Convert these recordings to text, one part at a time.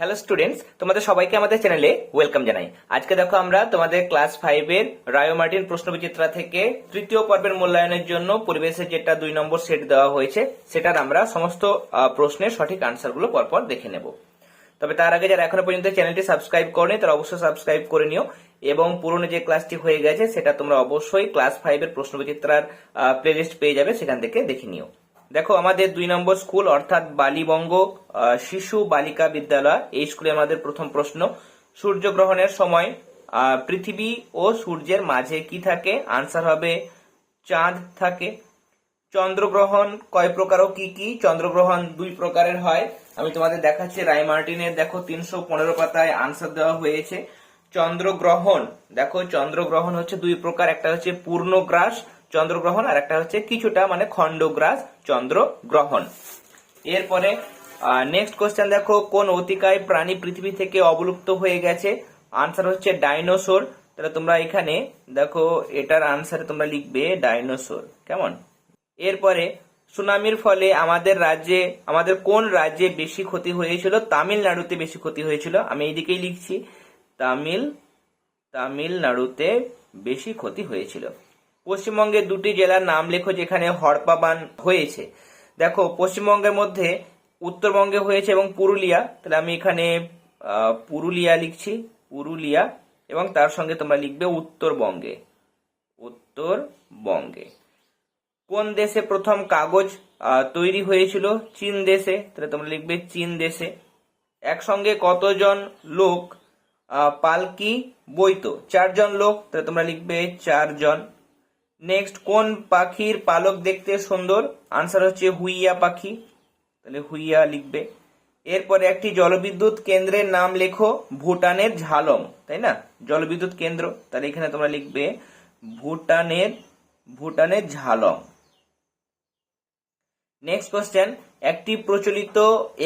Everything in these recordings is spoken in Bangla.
হ্যালো স্টুডেন্টস তোমাদের সবাইকে আমাদের চ্যানেলে ওয়েলকাম জানাই। আজকে দেখো আমরা তোমাদের ক্লাস ফাইভের রায়ো মার্টিন প্রশ্নবিচিত্রা থেকে তৃতীয় পর্বের মূল্যায়নের জন্য পরিবেশের যেটা দুই নম্বর সেট দেওয়া হয়েছে, সেটার আমরা সমস্ত প্রশ্নের সঠিক আনসারগুলো পরপর দেখে নেব। তবে তার আগে যারা এখনও পর্যন্ত চ্যানেলটি সাবস্ক্রাইব করেনি, তারা অবশ্যই সাবস্ক্রাইব করে নিও এবং পুরনো যে ক্লাসটি হয়ে গেছে, সেটা তোমরা অবশ্যই ক্লাস ফাইভের প্রশ্নবিচিত্রার প্লেলিস্ট পেয়ে যাবে, সেখান থেকে দেখে নিও। দেখো, আমাদের দুই নম্বর স্কুল, অর্থাৎ বালিবঙ্গ শিশু বালিকা বিদ্যালয়। এই স্কুলে আমাদের প্রথম প্রশ্ন, সূর্যগ্রহণের সময় পৃথিবী ও সূর্যের মাঝে কি থাকে? আনসার হবে, চাঁদ থাকে। চন্দ্রগ্রহণ কয় প্রকার ও কি কি? চন্দ্রগ্রহণ দুই প্রকারের হয়। আমি তোমাদের দেখাচ্ছি রায় মার্টিনের দেখো, তিনশো পনেরো পাতায় আনসার দেওয়া হয়েছে। চন্দ্রগ্রহণ, দেখো, চন্দ্রগ্রহণ হচ্ছে দুই প্রকার। একটা হচ্ছে পূর্ণগ্রাস চন্দ্রগ্রহণ, আর একটা হচ্ছে কিছুটা মানে খণ্ডগ্রাস চন্দ্রগ্রহণ। এরপরে নেক্সট কোশ্চেন দেখো, কোন অতিকায় প্রাণী পৃথিবী থেকে অবলুপ্ত হয়ে গেছে? আনসার হচ্ছে ডাইনোসর তাহলে তোমরা এখানে দেখো, এটার আনসারে তোমরা লিখবে ডাইনোসর কেমন? এরপরে, সুনামির ফলে আমাদের রাজ্যে, আমাদের কোন রাজ্যে বেশি ক্ষতি হয়েছিল? তামিলনাড়ুতে বেশি ক্ষতি হয়েছিল। আমি এইদিকেই লিখছি। তামিল, তামিলনাড়ুতে বেশি ক্ষতি হয়েছিল। পশ্চিমবঙ্গের দুটি জেলার নাম লেখো যেখানে হড়পা বান হয়েছে। দেখো, পশ্চিমবঙ্গের মধ্যে উত্তরবঙ্গে হয়েছে এবং পুরুলিয়া। তাহলে আমি এখানে পুরুলিয়া লিখছি, পুরুলিয়া, এবং তার সঙ্গে তোমরা লিখবে উত্তরবঙ্গে। উত্তরবঙ্গে। কোন দেশে প্রথম কাগজ তৈরি হয়েছিল? চীন দেশে। তাহলে তোমরা লিখবে চীন দেশে। একসঙ্গে কতজন লোক পালকি বইতো চারজন লোক। তাহলে তোমরা লিখবে চারজন। নেক্সট কোন পাখির পালক দেখতে সুন্দর? আনসার হচ্ছে হুইয়া পাখি। তাহলে হুইয়া লিখবে। এরপরে একটি জলবিদ্যুৎ কেন্দ্রের নাম লেখো, ভুটানের ঝালং, তাই না? জলবিদ্যুৎ কেন্দ্র। তাহলে এখানে তোমরা লিখবে, ভুটানের ভুটানের ঝালং। নেক্সট কোশ্চেন একটি প্রচলিত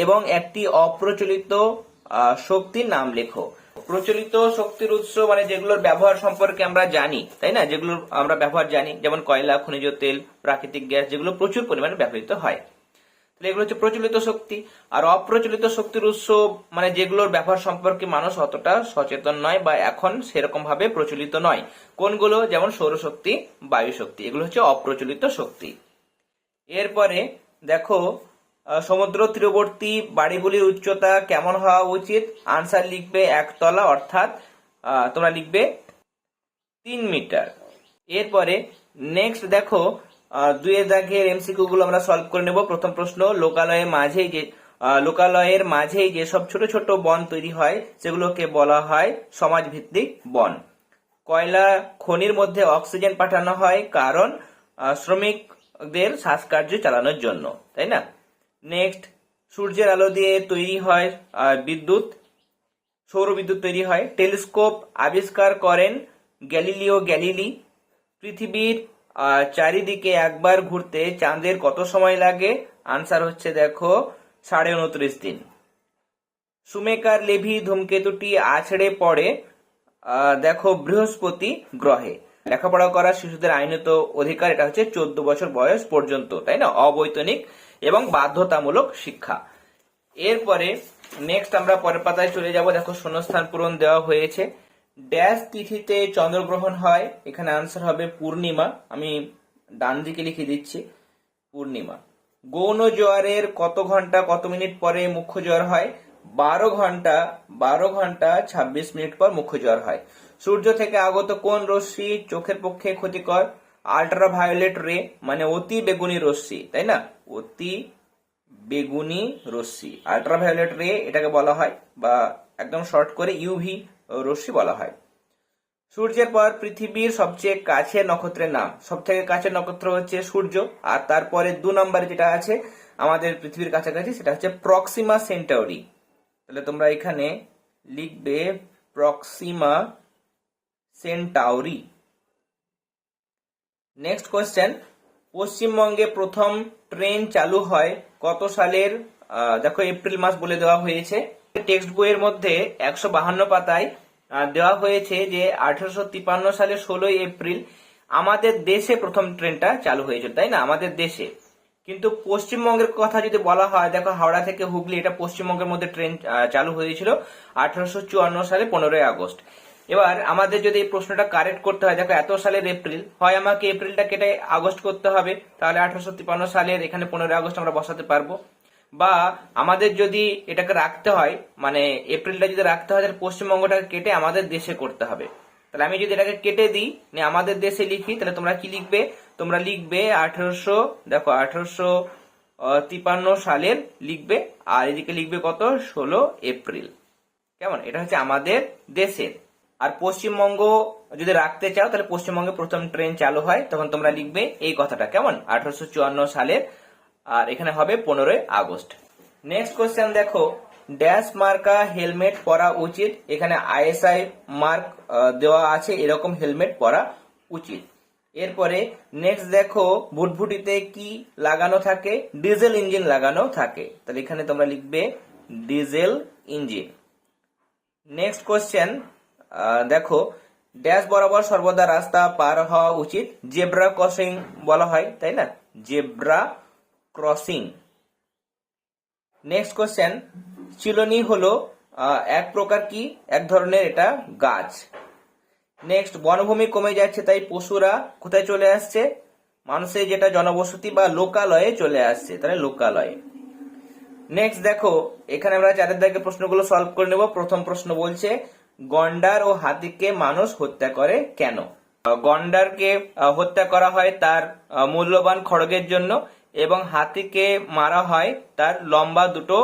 এবং একটি অপ্রচলিত শক্তির নাম লেখো। প্রচলিত শক্তির উৎস মানে যেগুলোর ব্যবহার সম্পর্কে আমরা জানি, তাই না? যেগুলোর আমরা ব্যবহার জানি, যেমন কয়লা, খনিজ তেল, প্রাকৃতিক গ্যাস, যেগুলো প্রচুর পরিমাণে ব্যবহৃত হয়। তাহলে এগুলো হচ্ছে প্রচলিত শক্তি। আর অপ্রচলিত শক্তির উৎস মানে যেগুলোর ব্যবহার সম্পর্কে মানুষ অতটা সচেতন নয় বা এখন সেরকম ভাবে প্রচলিত নয়। কোনগুলো? যেমন সৌরশক্তি বায়ু শক্তি এগুলো হচ্ছে অপ্রচলিত শক্তি। এরপরে দেখো সমুদ্র তীরবর্তী বাড়িগুলির উচ্চতা কেমন হওয়া উচিত? আনসার লিখবে একতলা, অর্থাৎ তোমরা লিখবে তিন মিটার। এরপরে নেক্সট দেখো দুয়ের দাগের এমসিকিউ গুলো আমরা সলভ করে নেব। প্রথম প্রশ্ন লোকালয়ের মাঝেই যে লোকালয়ের মাঝেই যেসব ছোট ছোট বন তৈরি হয়, সেগুলোকে বলা হয় সমাজ ভিত্তিক বন। কয়লা খনির মধ্যে অক্সিজেন পাঠানো হয় কারণ শ্রমিকদের শ্বাসকার্য চালানোর জন্য, তাই না? নেক্সট সূর্যের আলো দিয়ে তৈরি হয় বিদ্যুৎ, সৌর বিদ্যুৎ তৈরি হয়। টেলিস্কোপ আবিষ্কার করেন গ্যালিলিও গ্যালিলি পৃথিবীর চারিদিকে একবার ঘুরতে চাঁদের কত সময় লাগে? আনসার হচ্ছে দেখো, সাড়ে উনত্রিশ দিন। সুমেকার লেভি ধূমকেতুটি আছড়ে পড়ে দেখো বৃহস্পতি গ্রহে। লেখাপড়া করা শিশুদের আইনত অধিকার, এটা হচ্ছে চোদ্দ বছর বয়স পর্যন্ত, তাই না? অবৈতনিক। এবং বাধ্যতামূলক শিক্ষা। এরপরে নেক্সট আমরা পরের পাতায় চলে যাব। দেখো, শূন্যস্থান পূরণ দেওয়া হয়েছে। ড্যাশ তিথিতে চন্দ্রগ্রহণ হয়। এখানে আনসার হবে পূর্ণিমা। আমি ডান দিকে লিখে দিচ্ছি, পূর্ণিমা। গৌণ জোয়ারের কত ঘণ্টা, কত মিনিট পরে মুখ্য জোয়ার হয়? বারো ঘণ্টা বারো ঘণ্টা, ছাব্বিশ মিনিট পর মুখ্য জোয়ার হয়। সূর্য থেকে আগত কোন রশ্মি চোখের পক্ষে ক্ষতিকর? আল্ট্রা ভায়োলেট রে মানে অতি বেগুনি রশ্মি, তাই না? অতি বেগুনি রশ্মি। আল্ট্রাভায়োলেট রে এটাকে বলা হয় বা একদম শর্ট করে ইউভি রশ্মি বলা হয়। সূর্যের পর পৃথিবীর সবচেয়ে কাছের নক্ষত্রের নাম। সব থেকে কাছের নক্ষত্র হচ্ছে সূর্য, আর তারপরে দু নম্বরে যেটা আছে আমাদের পৃথিবীর কাছাকাছি, সেটা হচ্ছে প্রক্সিমা সেন্টাউরি তাহলে তোমরা এখানে লিখবে প্রক্সিমা সেন্টাউরি নেক্সট কোয়েশ্চেন পশ্চিমবঙ্গে প্রথম ট্রেন চালু হয় কত সালের? দেখো এপ্রিল মাস বলে দেওয়া হয়েছে। টেক্সট বইয়ের মধ্যে একশো বাহান্ন পাতায় দেওয়া হয়েছে যে আঠারোশো তিপান্ন সালে ষোলোই এপ্রিল আমাদের দেশে প্রথম ট্রেনটা চালু হয়েছিল, তাই না? আমাদের দেশে। কিন্তু পশ্চিমবঙ্গের কথা যদি বলা হয়, দেখো হাওড়া থেকে হুগলি, এটা পশ্চিমবঙ্গের মধ্যে ট্রেন চালু হয়েছিল আঠারোশো চুয়ান্ন সালে পনেরোই আগস্ট। এবার আমাদের যদি এই প্রশ্নটা কারেক্ট করতে হয়, দেখো এত সালের এপ্রিল হয় আমাকে এপ্রিলটা কেটে আগস্ট করতে হবে, তাহলে আঠারোশো তিপ্পান্ন সালের এখানে পনেরোই আগস্ট আমরা বসাতে পারব। বা আমাদের যদি এটাকে রাখতে হয় মানে এপ্রিলটা যদি রাখতে হয়, তাহলে পশ্চিমবঙ্গটাকে কেটে আমাদের দেশে করতে হবে। তাহলে আমি যদি এটাকে কেটে দিই, নিয়ে আমাদের দেশে লিখি, তাহলে তোমরা কি লিখবে? তোমরা লিখবে আঠারোশো, দেখো আঠারোশো তিপান্ন সালের লিখবে, আর এদিকে লিখবে কত? ষোলো এপ্রিল কেমন? এটা হচ্ছে আমাদের দেশের আর পশ্চিমবঙ্গ যদি রাখতে চাও, তাহলে পশ্চিমবঙ্গে প্রথম ট্রেন চালু হয়, তখন তোমরা লিখবে এই কথাটা, কেমন? আঠারোশো চুয়ান্ন সালের, আর এখানে হবে পনেরোই আগস্ট। নেক্সট কোশ্চেন দেখো ড্যাশ মার্কা হেলমেট পরা উচিত। এখানে আইএসআই মার্ক দেওয়া আছে, এরকম হেলমেট পরা উচিত। এরপরে নেক্সট দেখো, ভুটভুটিতে কি লাগানো থাকে? ডিজেল ইঞ্জিন লাগানো থাকে। তাহলে এখানে তোমরা লিখবে ডিজেল ইঞ্জিন নেক্সট কোশ্চেন দেখো ড্যাশ বরাবর সর্বদা রাস্তা পার হওয়া উচিত। জেব্রা ক্রসিং বলা হয়, তাই না? জেব্রা ক্রসিং নেক্সট কোশ্চেন চিলনি হলো এক প্রকার কি? এক ধরনের এটা গাছ। নেক্সট বনভূমি কমে যাচ্ছে, তাই পশুরা কোথায় চলে আসছে? মানুষের যেটা জনবসতি বা লোকালয়ে চলে আসছে, তাহলে লোকালয়ে। নেক্সট দেখো, এখানে আমরা চারের দাগে প্রশ্নগুলো সলভ করে নেব। প্রথম প্রশ্ন বলছে গন্ডার ও হাতিকে মানুষ হত্যা করে কেন? গন্ডারকে হত্যা করা হয় তার মূল্যবান খড়গের জন্য এবং হাতিকে মারা হয় তার লম্বা দুটো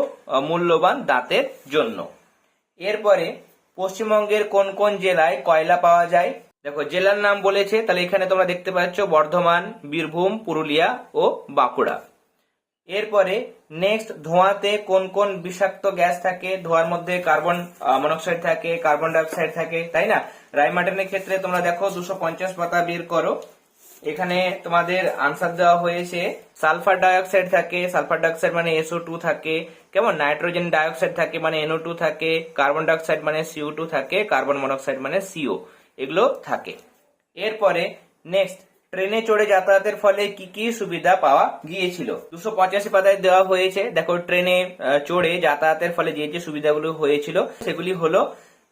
মূল্যবান দাঁতের জন্য। এরপরে পশ্চিমবঙ্গের কোন কোন জেলায় কয়লা পাওয়া যায়? দেখো, জেলার নাম বলেছে, তাহলে এখানে তোমরা দেখতে পাচ্ছ বর্ধমান, বীরভূম, পুরুলিয়া ও বাঁকুড়া। এরপরে নেক্সট ধোঁয়াতে কোন কোন বিষাক্ত গ্যাস থাকে? ধোঁয়ার মধ্যে কার্বন মনোক্সাইড থাকে কার্বন ডাইঅক্সাইড থাকে, তাই না? রাইমার্টিনের ক্ষেত্রে তোমরা দেখো দুশো পঞ্চাশ পাতা বের করো। এখানে তোমাদের আনসার দেওয়া হয়েছে সালফার ডাইঅক্সাইড থাকে সালফার ডাইঅক্সাইড মানে এসও টু থাকে, কেমন? নাইট্রোজেন ডাইঅক্সাইড থাকে মানে এনও টু থাকে কার্বন ডাইঅক্সাইড মানে সিও টু থাকে কার্বন মনোক্সাইড মানে সিও এগুলো থাকে। এরপরে নেক্সট ট্রেনে চড়ে যাতায়াতের ফলে কি কি সুবিধা পাওয়া গিয়েছিল? দুশো পঁচাশি পাতায় দেওয়া হয়েছে। দেখো, ট্রেনে চড়ে যাতায়াতের ফলে যে যে সুবিধাগুলো হয়েছিল, সেগুলি হলো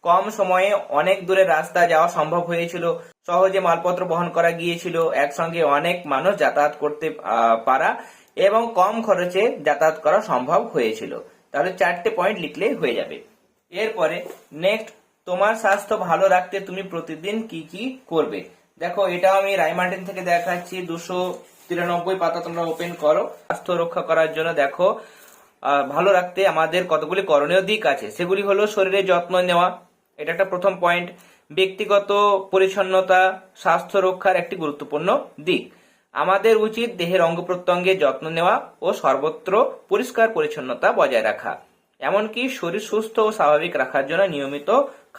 কম সময়ে অনেক দূরে রাস্তা যাওয়া সম্ভব হয়েছিল, সহজে মালপত্র বহন করা গিয়েছিল, একসঙ্গে অনেক মানুষ যাতায়াত করতে পারা এবং কম খরচে যাতায়াত করা সম্ভব হয়েছিল। তাহলে চারটে পয়েন্ট লিখলেই হয়ে যাবে। এরপরে নেক্সট তোমার স্বাস্থ্য ভালো রাখতে তুমি প্রতিদিন কি কি করবে? দেখো, এটা আমি রাইমার্টিন থেকে দেখাচ্ছি। দুশো তিরানব্বই পাতা তোমরা ওপেন করো। স্বাস্থ্য রক্ষা করার জন্য দেখো ভালো রাখতে আমাদের কতগুলি করণীয় দিক আছে। সেগুলি হলো শরীরের যত্ন নেওয়া, এটা একটা প্রথম পয়েন্ট ব্যক্তিগত পরিচ্ছন্নতা, স্বাস্থ্য রক্ষার একটি গুরুত্বপূর্ণ দিক। আমাদের উচিত দেহের অঙ্গ প্রত্যঙ্গের যত্ন নেওয়া ও সর্বত্র পরিষ্কার পরিচ্ছন্নতা বজায় রাখা। এমনকি শরীর সুস্থ ও স্বাভাবিক রাখার জন্য নিয়মিত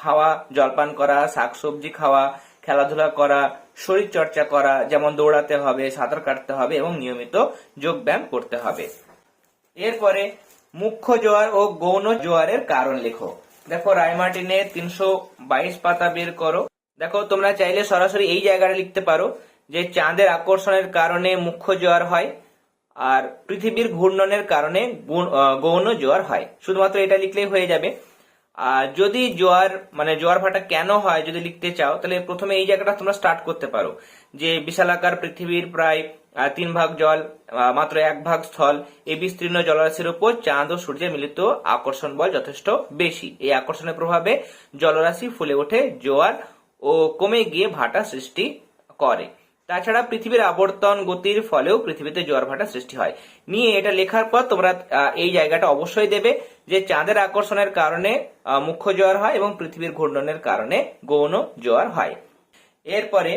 খাওয়া, জলপান করা, শাকসবজি খাওয়া খেলাধুলা করা শরীর চর্চা করা, যেমন দৌড়াতে হবে, সাঁতার কাটতে হবে এবং নিয়মিত যোগ ব্যায়াম করতে হবে। এরপরে মুখ্য জোয়ার ও গৌণ জোয়ারের কারণ লেখো। দেখো রায়মার্টিনে তিনশো বাইশ পাতা বের করো। দেখো, তোমরা চাইলে সরাসরি এই জায়গাটা লিখতে পারো যে চাঁদের আকর্ষণের কারণে মুখ্য জোয়ার হয় আর পৃথিবীর ঘূর্ণনের কারণে গুণ- জোয়ার হয়। শুধুমাত্র এটা লিখলেই হয়ে যাবে। যদি জোয়ার মানে জোয়ার ভাটা কেন হয় যদি লিখতে চাও, তাহলে প্রথমে এই জায়গাটা তোমরা স্টার্ট করতে পারো। যে বিশালাকার পৃথিবীর প্রায় তিন ভাগ জল মাত্র এক ভাগ স্থল, এই বিস্তীর্ণ জলরাশির উপর চাঁদ ও সূর্যের মিলিত আকর্ষণ বল যথেষ্ট বেশি। এই আকর্ষণের প্রভাবে জলরাশি ফুলে ওঠে, জোয়ার ও কমে গিয়ে ভাটা সৃষ্টি করে। তাছাড়া পৃথিবীর আবর্তন গতির ফলেও পৃথিবীতে জোয়ার ভাটা সৃষ্টি হয়। নিয়ে এটা লেখার পর তোমরা এই জায়গাটা অবশ্যই দেবে। যে চাঁদের আকর্ষণের কারণে মুখ্য জোয়ার হয় এবং পৃথিবীর ঘূর্ণনের কারণে গৌণ জোয়ার হয়। এরপরে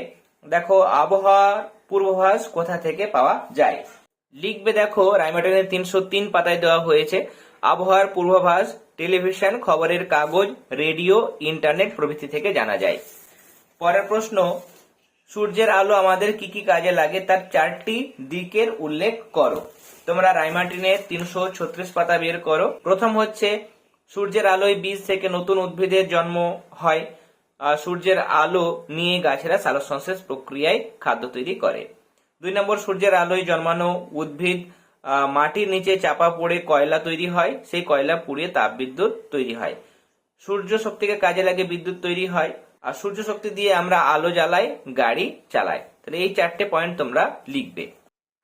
দেখো আবহাওয়ার পূর্বাভাস কোথা থেকে পাওয়া যায়? লিখবে দেখো রাইমাটনের তিনশো তিন পাতায় দেওয়া হয়েছে, আবহাওয়ার পূর্বাভাস টেলিভিশন, খবরের কাগজ, রেডিও, ইন্টারনেট প্রভৃতি থেকে জানা যায়। পরের প্রশ্ন সূর্যের আলো আমাদের কি কি কাজে লাগে তার চারটি দিকের উল্লেখ করো। তোমরা রাইমার্টিনের তিনশো ছত্রিশ পাতা বের করো। প্রথম হচ্ছে, সূর্যের আলোয় বীজ থেকে নতুন উদ্ভিদের জন্ম হয়। সূর্যের আলো নিয়ে গাছেরা সালোকসংশ্লেষ প্রক্রিয়ায় খাদ্য তৈরি করে। দুই নম্বর, সূর্যের আলোয় জন্মানো উদ্ভিদ মাটির নিচে চাপা পড়ে কয়লা তৈরি হয়। সেই কয়লা পুড়িয়ে তাপবিদ্যুৎ তৈরি হয়। সূর্য শক্তিকে কাজে লাগে বিদ্যুৎ তৈরি হয়। আর সূর্য শক্তি দিয়ে আমরা আলো জ্বালাই, গাড়ি চালাই। তাহলে এই চারটে পয়েন্ট তোমরা লিখবে।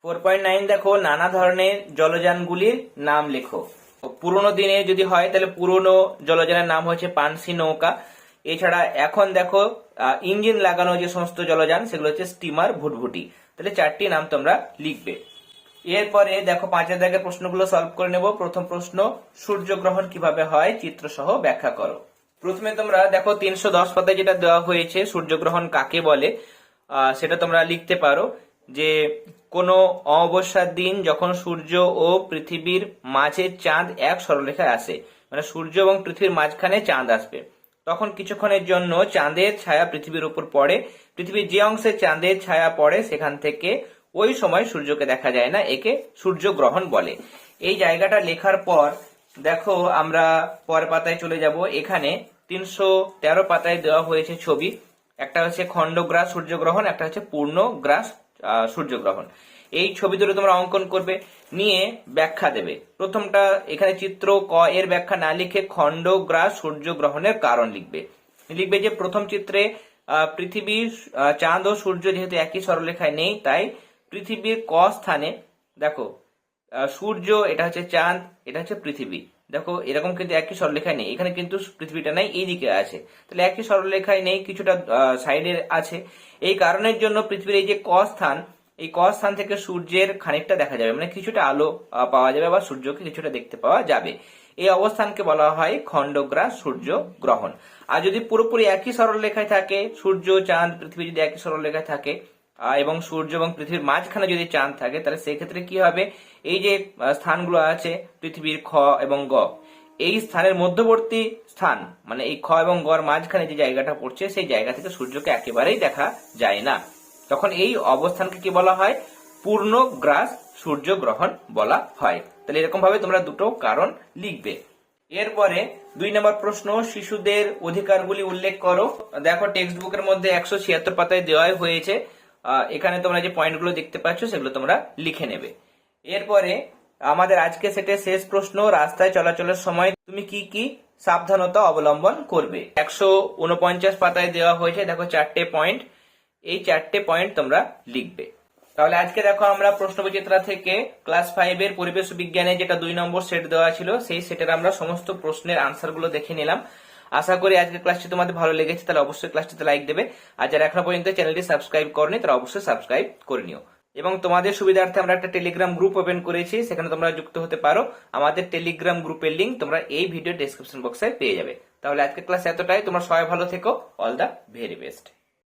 ফোর পয়েন্ট নাইন দেখো, নানা ধরনের জলযানগুলির নাম লেখো। পুরোনো দিনে যদি হয়, তাহলে পুরোনো জলযানের নাম হচ্ছে পানসি নৌকা। এছাড়া এখন দেখো ইঞ্জিন লাগানো যে সমস্ত জলযান, সেগুলো হচ্ছে স্টিমার ভুটভুটি। তাহলে চারটি নাম তোমরা লিখবে। এরপরে দেখো পাঁচের দাগের প্রশ্নগুলো সলভ করে নেব। প্রথম প্রশ্ন, সূর্যগ্রহণ কীভাবে হয়? চিত্র সহ ব্যাখ্যা করো। প্রথমে তোমরা দেখো তিনশো দশ পাতায় যেটা দেওয়া হয়েছে, সূর্যগ্রহণ কাকে বলে সেটা তোমরা লিখতে পারো যে কোনো অমাবস্যার দিন যখন সূর্য ও পৃথিবীর মাঝে চাঁদ এক সরলরেখায় আসে মানে সূর্য এবং পৃথিবীর মাঝখানে চাঁদ আসবে। তখন কিছুক্ষণের জন্য চাঁদের ছায়া পৃথিবীর উপর পড়ে, পৃথিবীর যে অংশে চাঁদের ছায়া পড়ে সেখান থেকে ওই সময় সূর্যকে দেখা যায় না, একে সূর্যগ্রহণ বলে। এই জায়গাটা লেখার পর দেখো আমরা পরের পাতায় চলে যাব। এখানে তিনশো তেরো পাতায় দেওয়া হয়েছে ছবি। একটা হচ্ছে খণ্ডগ্রাস সূর্যগ্রহণ একটা হচ্ছে পূর্ণগ্রাস আহ, সূর্যগ্রহণ। এই ছবি দুটো তোমরা অঙ্কন করবে নিয়ে ব্যাখ্যা দেবে। প্রথমটা এখানে চিত্র ক এর ব্যাখ্যা না লিখে খণ্ডগ্রাস সূর্যগ্রহণের কারণ লিখবে। লিখবে যে প্রথম চিত্রে পৃথিবীর চাঁদ ও সূর্য যেহেতু একই সরলেখায় নেই তাই পৃথিবীর ক স্থানে দেখো সূর্য, এটা হচ্ছে চাঁদ, এটা হচ্ছে পৃথিবী। দেখো, এরকম কিন্তু একই সরলরেখায় নেই। এখানে কিন্তু পৃথিবীটা নাই, এই দিকে আছে। তাহলে একই সরলরেখায় নেই, কিছুটা সাইডে আছে। এই কারণের জন্য পৃথিবীর এই যে ক স্থান, এই ক স্থান থেকে সূর্যের খানিকটা দেখা যাবে। মানে কিছুটা আলো পাওয়া যাবে বা সূর্যকে কিছুটা দেখতে পাওয়া যাবে। এই অবস্থানকে বলা হয় খণ্ডগ্রাস সূর্য গ্রহণ। আর যদি পুরোপুরি একই সরলরেখায় থাকে, সূর্য, চাঁদ, পৃথিবী যদি একই সরলরেখায় থাকে এবং সূর্য এবং পৃথিবীর মাঝখানে যদি চাঁদ থাকে, তাহলে সেক্ষেত্রে কি হবে? এই যে স্থানগুলো আছে, পৃথিবীর খ এবং গ, এই স্থানের মধ্যবর্তী স্থান মানে এই খ এবং গর মাঝখানে যে জায়গাটা পড়ছে, সেই জায়গা থেকে সূর্যকে একেবারেই দেখা যায় না। তখন এই অবস্থানকে কি বলা হয়? পূর্ণগ্রাস সূর্যগ্রহণ বলা হয়। তাহলে এরকম ভাবে তোমরা দুটো কারণ লিখবে। এরপরে দুই নম্বর প্রশ্ন, শিশুদের অধিকারগুলি উল্লেখ করো। দেখো টেক্সট বুকের মধ্যে একশো ছিয়াত্তর পাতায় দেওয়াই হয়েছে। এখানে তোমরা যে পয়েন্টগুলো দেখতে পাচ্ছ, সেগুলো তোমরা লিখে নেবে। এরপরে আমাদের আজকে সেটে শেষ প্রশ্ন, রাস্তায় চলাচলের সময় তুমি কি কি সাবধানতা অবলম্বন করবে? একশো উনপঞ্চাশ পাতায় দেওয়া হয়েছে, দেখো চারটে পয়েন্ট এই চারটে পয়েন্ট তোমরা লিখবে। তাহলে আজকে দেখো আমরা প্রশ্নবিচিত্রা থেকে ক্লাস ফাইভ এর পরিবেশ বিজ্ঞানে যেটা দুই নম্বর সেট দেওয়া ছিল, সেই সেটের আমরা সমস্ত প্রশ্নের আনসারগুলো দেখে নিলাম। আশা করি আজকের ক্লাসটি তোমাদের ভালো লেগেছে, তাহলে অবশ্যই ক্লাসটিতে লাইক দেবে। আর যারা এখনও পর্যন্ত চ্যানেলটি সাবস্ক্রাইব করনি, তারা অবশ্যই সাবস্ক্রাইব করে নিও। এবং তোমাদের সুবিধার্থে আমরা একটা টেলিগ্রাম গ্রুপ ওপেন করেছি, সেখানে তোমরা যুক্ত হতে পারো। আমাদের টেলিগ্রাম গ্রুপের লিঙ্ক তোমরা এই ভিডিও ডেসক্রিপশন বক্সে পেয়ে যাবে। তাহলে আজকের ক্লাস এতটাই, তোমরা সবাই ভালো থেকো অল দ্য ভেরি বেস্ট